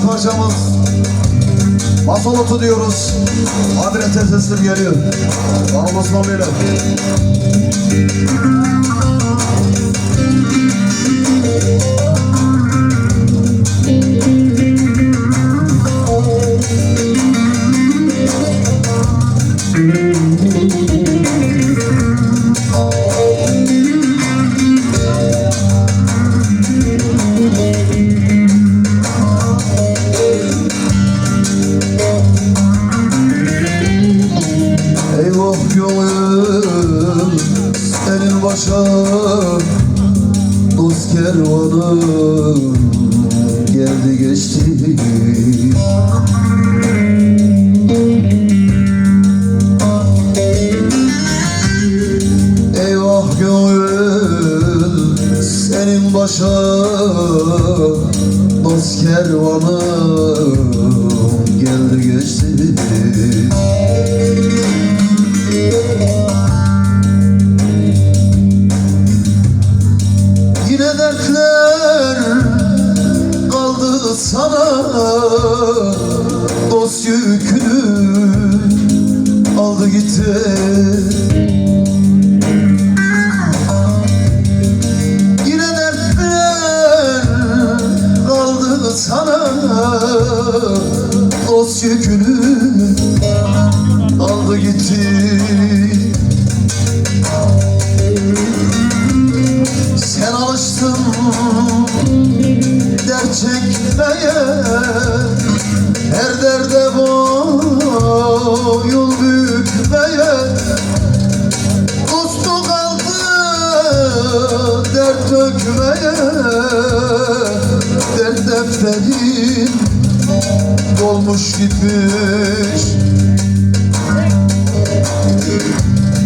Mithat Paşa'mız Masalotu diyoruz. Adrese teslim geliyor. Sağ olasın. Oh kervanı geldi geçti. Eyvah gönül senin başa Dost kervanı geldi geçti Dertler kaldı sana. Dost yükünü aldı gitti. Yine dertler kaldı sana. Dost yükünü aldı gitti dert çekmeye Her derde boyun bükmeye Uslu kaldı dert dökmeye Dert defterin dolmuş gitmiş